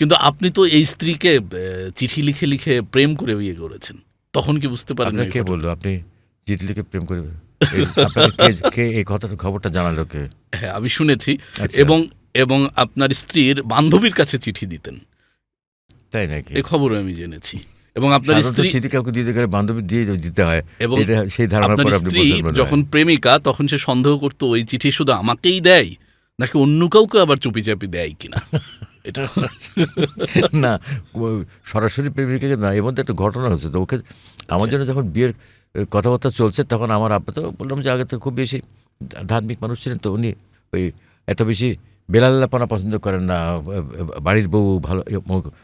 কিন্তু আপনি তো এই স্ত্রীকে চিঠি লিখে লিখে প্রেম করে বিয়ে করেছেন। তখন কি বুঝতে পারেন কে বলল? আপনি চিঠি লিখে প্রেম করে কে- এই কথাটা খবরটা জানালো কে? হ্যাঁ আমি শুনেছি। আচ্ছা। এবং এবং আপনার স্ত্রীর বান্ধবীর কাছে চিঠি দিতেন। তাই নাকি? এ খবরও আমি জেনেছি। এবং আপনার স্ত্রী চিঠি কাউকে দিতে গেলে বান্ধবী দিয়ে দিতে হয়। এবং সেই আপনার স্ত্রী হয়। যখন প্রেমিকা তখন সে সন্দেহ করতো ওই চিঠি শুধু আমাকেই দেয়? নাকি অন্য কাউকে আবার চুপি চাপি দেয় কিনা? এটা না সরাসরি প্রেমিকাকে না এর মধ্যে একটা ঘটনা হচ্ছে তো ওকে আমার আচ্ছা। জন্য যখন বিয়ের কথাবার্তা চলছে তখন আমার আব্বা তো বললাম যে আগে তো খুব বেশি ধার্মিক মানুষ ছিলেন তো উনি ওই এত বেশি বেলাল্লাপনা পছন্দ করেন না বাড়ির বউ ভালো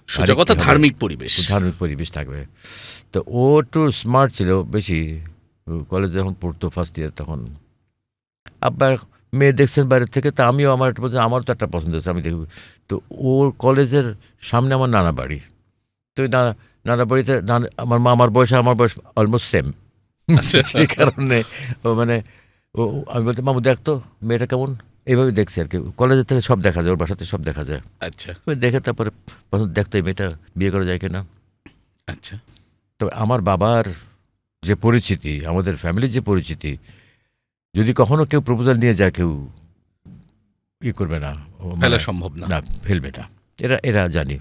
সোজা কথা ধার্মিক পরিবেশ। ধার্মিক পরিবেশ থাকবে। তো ও একটু স্মার্ট ছিল বেশি। কলেজে যখন পড়তো ফার্স্ট ইয়ার তখন। আব্বার মেয়ে দেখছেন বাইরের থেকে তা আমিও আমার একটা পছন্দ আমার তো একটা পছন্দ হচ্ছে আমি দেখব। তো ওর কলেজের সামনে আমার নানা বাড়ি। তো ওই নানা নানা বাড়িতে নানা আমার মা আমার বয়স আমার বয়স অলমোস্ট সেম। সেই কারণে ও মানে ও আমি বলতে মামু দেখতো মেয়েটা কেমন? এইভাবে দেখছি আর কি। কলেজের থেকে সব দেখা যায় ওর বাসাতে সব দেখা যায়। আচ্ছা। ওই দেখে তারপরে পছন্দ দেখতো এই মেয়েটা বিয়ে করা যায় কিনা? আচ্ছা। তবে আমার বাবার যে পরিচিতি আমাদের ফ্যামিলির যে পরিচিতি যদি কখনো কেউ প্রপোজাল নিয়ে যায় কেউ ই করবে না ফেলা মানে- সম্ভব না ফেলবে না। এরা এরা জানি।